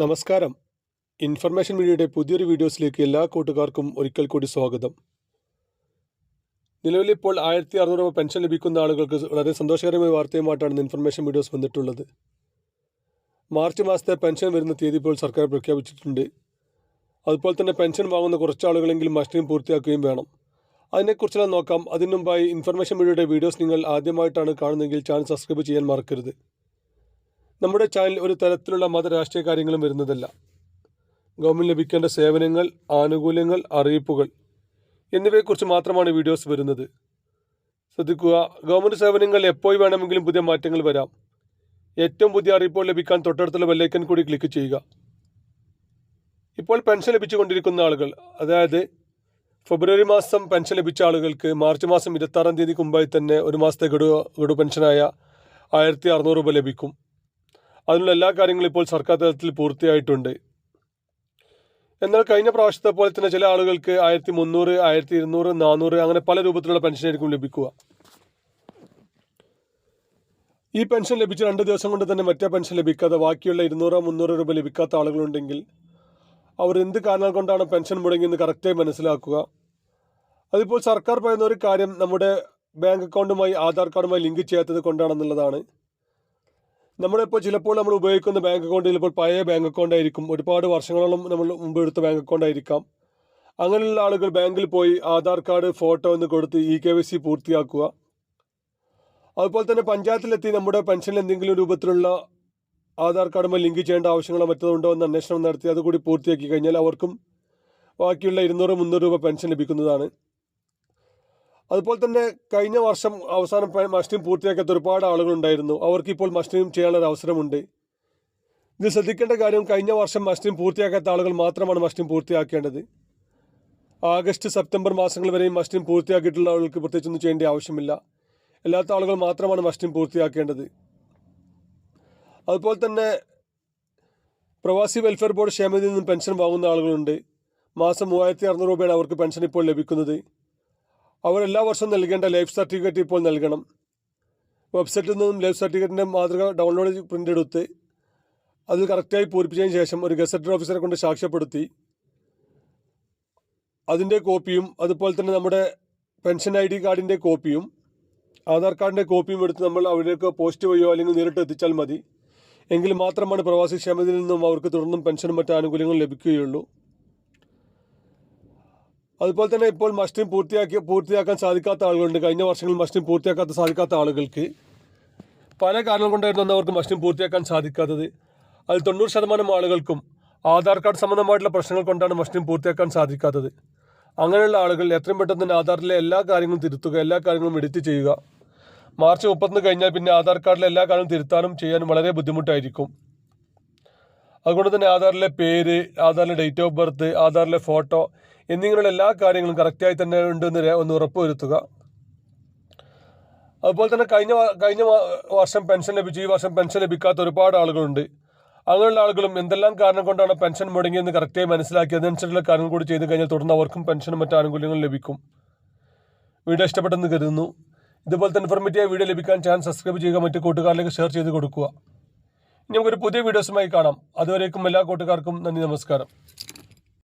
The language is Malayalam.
നമസ്കാരം. ഇൻഫർമേഷൻ മീഡിയയുടെ പുതിയൊരു വീഡിയോസിലേക്ക് എല്ലാ കൂട്ടുകാർക്കും ഒരിക്കൽ കൂടി സ്വാഗതം. നിലവിൽ ഇപ്പോൾ ആയിരത്തി അറുന്നൂറ് രൂപ പെൻഷൻ ലഭിക്കുന്ന ആളുകൾക്ക് വളരെ സന്തോഷകരമായ വാർത്തയുമായിട്ടാണ് ഇൻഫർമേഷൻ വീഡിയോസ് വന്നിട്ടുള്ളത്. മാർച്ച് മാസത്തെ പെൻഷൻ വരുന്ന തീയതി ഇപ്പോൾ സർക്കാർ പ്രഖ്യാപിച്ചിട്ടുണ്ട്. അതുപോലെ തന്നെ പെൻഷൻ വാങ്ങുന്ന കുറച്ച് ആളുകളെങ്കിലും മസ്റ്റിംഗ് പൂർത്തിയാക്കുകയും വേണം. അതിനെക്കുറിച്ചെല്ലാം നോക്കാം. അതിനു മുമ്പായി ഇൻഫർമേഷൻ മീഡിയയുടെ വീഡിയോസ് നിങ്ങൾ ആദ്യമായിട്ടാണ് കാണുന്നതെങ്കിൽ ചാനൽ സബ്സ്ക്രൈബ് ചെയ്യാൻ മറക്കരുത്. നമ്മുടെ ചാനൽ ഒരു തരത്തിലുള്ള മത രാഷ്ട്രീയ കാര്യങ്ങളും വരുന്നതല്ല. ഗവൺമെന്റ് ലഭിക്കേണ്ട സേവനങ്ങൾ ആനുകൂല്യങ്ങൾ അറിയിപ്പുകൾ എന്നിവയെക്കുറിച്ച് മാത്രമാണ് വീഡിയോസ് വരുന്നത്. ശ്രദ്ധിക്കുക ഗവൺമെന്റ് സേവനങ്ങൾ എപ്പോൾ വേണമെങ്കിലും പുതിയ മാറ്റങ്ങൾ വരാം. ഏറ്റവും പുതിയ അറിയിപ്പുകൾ ലഭിക്കാൻ തൊട്ടടുത്തുള്ള ബെല്ലൈക്കൻ കൂടി ക്ലിക്ക് ചെയ്യുക. ഇപ്പോൾ പെൻഷൻ ലഭിച്ചുകൊണ്ടിരിക്കുന്ന ആളുകൾ അതായത് ഫെബ്രുവരി മാസം പെൻഷൻ ലഭിച്ച ആളുകൾക്ക് മാർച്ച് മാസം ഇരുപത്താറാം തീയതിക്ക് മുമ്പായി തന്നെ ഒരു മാസത്തെ ഗഡു ഗഡു പെൻഷനായ ആയിരത്തി അറുന്നൂറ് രൂപ ലഭിക്കും. അതിനുള്ള എല്ലാ കാര്യങ്ങളും ഇപ്പോൾ സർക്കാർ തലത്തിൽ പൂർത്തിയായിട്ടുണ്ട്. എന്നാൽ കഴിഞ്ഞ പ്രാവശ്യത്തെ പോലെ തന്നെ ചില ആളുകൾക്ക് ആയിരത്തി മുന്നൂറ് ആയിരത്തി ഇരുന്നൂറ് നാനൂറ് അങ്ങനെ പല രൂപത്തിലുള്ള പെൻഷൻ ആയിരിക്കും ലഭിക്കുക. ഈ പെൻഷൻ ലഭിച്ച രണ്ട് ദിവസം കൊണ്ട് തന്നെ മറ്റേ പെൻഷൻ ലഭിക്കാതെ ബാക്കിയുള്ള ഇരുന്നൂറോ മുന്നൂറോ രൂപ ലഭിക്കാത്ത ആളുകളുണ്ടെങ്കിൽ അവർ എന്ത് കാരണങ്ങൾ കൊണ്ടാണ് പെൻഷൻ മുടങ്ങിയെന്ന് കറക്റ്റായി മനസ്സിലാക്കുക. അതിപ്പോൾ സർക്കാർ പറയുന്ന ഒരു കാര്യം നമ്മുടെ ബാങ്ക് അക്കൗണ്ടുമായി ആധാർ കാർഡുമായി ലിങ്ക് ചെയ്യാത്തത് കൊണ്ടാണെന്നുള്ളതാണ്. നമ്മളിപ്പോൾ ചിലപ്പോൾ നമ്മൾ ഉപയോഗിക്കുന്ന ബാങ്ക് അക്കൗണ്ട് ചിലപ്പോൾ പഴയ ബാങ്ക് അക്കൗണ്ട് ആയിരിക്കും. ഒരുപാട് വർഷങ്ങളോളം നമ്മൾ മുമ്പ് എടുത്ത ബാങ്ക് അക്കൗണ്ട് ആയിരിക്കാം. അങ്ങനെയുള്ള ആളുകൾ ബാങ്കിൽ പോയി ആധാർ കാർഡ് ഫോട്ടോ ഒന്ന് കൊടുത്ത് ഇ കെ വൈ സി പൂർത്തിയാക്കുക. അതുപോലെ തന്നെ പഞ്ചായത്തിലെത്തി നമ്മുടെ പെൻഷൻ എന്തെങ്കിലും രൂപത്തിലുള്ള ആധാർ കാർഡുമായി ലിങ്ക് ചെയ്യേണ്ട ആവശ്യങ്ങളോ മറ്റോ ഉണ്ടോ എന്ന് അന്വേഷണം നടത്തി അതുകൂടി പൂർത്തിയാക്കി കഴിഞ്ഞാൽ അവർക്കും ബാക്കിയുള്ള ഇരുന്നൂറ് മുന്നൂറ് രൂപ പെൻഷൻ ലഭിക്കുന്നതാണ്. അതുപോലെ തന്നെ കഴിഞ്ഞ വർഷം അവസാനം മസ്റ്റിംഗ് പൂർത്തിയാക്കാത്ത ഒരുപാട് ആളുകളുണ്ടായിരുന്നു. അവർക്ക് ഇപ്പോൾ മസ്റ്റിംഗ് ചെയ്യാനുള്ള അവസരമുണ്ട്. ഇത് ശ്രദ്ധിക്കേണ്ട കാര്യം കഴിഞ്ഞ വർഷം മസ്റ്റിംഗ് പൂർത്തിയാക്കാത്ത ആളുകൾ മാത്രമാണ് മസ്റ്റിംഗ് പൂർത്തിയാക്കേണ്ടത്. ആഗസ്റ്റ് സെപ്റ്റംബർ മാസങ്ങൾ വരെയും മസ്റ്റിംഗ് പൂർത്തിയാക്കിയിട്ടുള്ള ആളുകൾക്ക് പ്രത്യേകിച്ചൊന്നും ചെയ്യേണ്ട ആവശ്യമില്ല. അല്ലാത്ത ആളുകൾ മാത്രമാണ് മസ്റ്റിംഗ് പൂർത്തിയാക്കേണ്ടത്. അതുപോലെ തന്നെ പ്രവാസി വെൽഫെയർ ബോർഡ് ക്ഷേമത്തിൽ നിന്നും പെൻഷൻ വാങ്ങുന്ന ആളുകളുണ്ട്. മാസം മൂവായിരത്തി അറുന്നൂറ് രൂപയാണ് അവർക്ക് പെൻഷൻ ഇപ്പോൾ ലഭിക്കുന്നത്. അവർ എല്ലാ വർഷവും നൽകേണ്ട ലൈഫ് സർട്ടിഫിക്കറ്റ് ഇപ്പോൾ നൽകണം. വെബ്സൈറ്റിൽ നിന്നും ലൈഫ് സർട്ടിഫിക്കറ്റിന്റെ മാതൃക ഡൗൺലോഡ് പ്രിന്റ് എടുത്ത് അത് കറക്റ്റായി പൂരിപ്പിച്ചതിന് ശേഷം ഒരു ഗസറ്റഡ് ഓഫീസറെ കൊണ്ട് സാക്ഷ്യപ്പെടുത്തി. അതിന്റെ കോപ്പിയും അതുപോലെ തന്നെ നമ്മുടെ പെൻഷൻ ഐ ഡി കാർഡിന്റെ കോപ്പിയും ആധാർ കാർഡിന്റെ കോപ്പിയും എടുത്ത് നമ്മൾ അവിടേക്ക് പോസ്റ്റ് വഴിയോ അല്ലെങ്കിൽ നേരിട്ട് എത്തിച്ചാൽ മതി. എങ്കിൽ മാത്രമാണ് പ്രവാസി ക്ഷേമത്തിൽ നിന്നും അവർക്ക് തുടർന്നും പെൻഷനും മറ്റ് ആനുകൂല്യങ്ങളും ലഭിക്കുകയുള്ളൂ. അതുപോലെ തന്നെ ഇപ്പോൾ മസ്റ്റിം പൂർത്തിയാക്കി പൂർത്തിയാക്കാൻ സാധിക്കാത്ത ആളുകളുണ്ട്. കഴിഞ്ഞ വർഷങ്ങളിൽ മസ്റ്റിം പൂർത്തിയാക്കാത്ത സാധിക്കാത്ത ആളുകൾക്ക് പല കാരണം കൊണ്ടായിരുന്നു അവർക്ക് മസ്റ്റിം പൂർത്തിയാക്കാൻ സാധിക്കാത്തത്. അതിൽ തൊണ്ണൂറ് ശതമാനം ആളുകൾക്കും ആധാർ കാർഡ് സംബന്ധമായിട്ടുള്ള പ്രശ്നങ്ങൾ കൊണ്ടാണ് മസ്റ്റിം പൂർത്തിയാക്കാൻ സാധിക്കാത്തത്. അങ്ങനെയുള്ള ആളുകൾ എത്രയും പെട്ടെന്ന് തന്നെ ആധാറിലെ എല്ലാ കാര്യങ്ങളും തിരുത്തുക എല്ലാ കാര്യങ്ങളും എഡിറ്റ് ചെയ്യുക. മാർച്ച് മുപ്പത്തൊന്ന് കഴിഞ്ഞാൽ പിന്നെ ആധാർ കാർഡിലെ എല്ലാ കാര്യവും തിരുത്താനും ചെയ്യാനും വളരെ ബുദ്ധിമുട്ടായിരിക്കും. അതുകൊണ്ട് തന്നെ ആധാറിലെ പേര് ആധാറിലെ ഡേറ്റ് ഓഫ് ബർത്ത് ആധാറിലെ ഫോട്ടോ എന്നിങ്ങനെയുള്ള എല്ലാ കാര്യങ്ങളും കറക്റ്റായി തന്നെ ഉണ്ടെന്ന് ഒന്ന് ഉറപ്പുവരുത്തുക. അതുപോലെ തന്നെ കഴിഞ്ഞ കഴിഞ്ഞ വർഷം പെൻഷൻ ലഭിച്ചു. ഈ വർഷം പെൻഷൻ ലഭിക്കാത്ത ഒരുപാട് ആളുകളുണ്ട്. അങ്ങനെയുള്ള ആളുകളും എന്തെല്ലാം കാരണം കൊണ്ടാണ് പെൻഷൻ മുടങ്ങിയെന്ന് കറക്റ്റായി മനസ്സിലാക്കി അതിനനുസരിച്ചുള്ള കാര്യങ്ങൾ കൂടി ചെയ്ത് കഴിഞ്ഞാൽ തുടർന്ന് അവർക്കും പെൻഷനും മറ്റു ആനുകൂല്യങ്ങളും ലഭിക്കും. വീഡിയോ ഇഷ്ടപ്പെട്ടെന്ന് കരുതുന്നു. ഇതുപോലത്തെ ഇൻഫോർമേറ്റീവ് വീഡിയോ ലഭിക്കാൻ ചാനൽ സബ്സ്ക്രൈബ് ചെയ്യുക മറ്റു കൂട്ടുകാരിലേക്ക് ഷെയർ ചെയ്ത് കൊടുക്കുക. ഇനി നമുക്കൊരു പുതിയ വീഡിയോസുമായി കാണാം. അതുവരേക്കും എല്ലാ കൂട്ടുകാർക്കും നന്ദി നമസ്കാരം.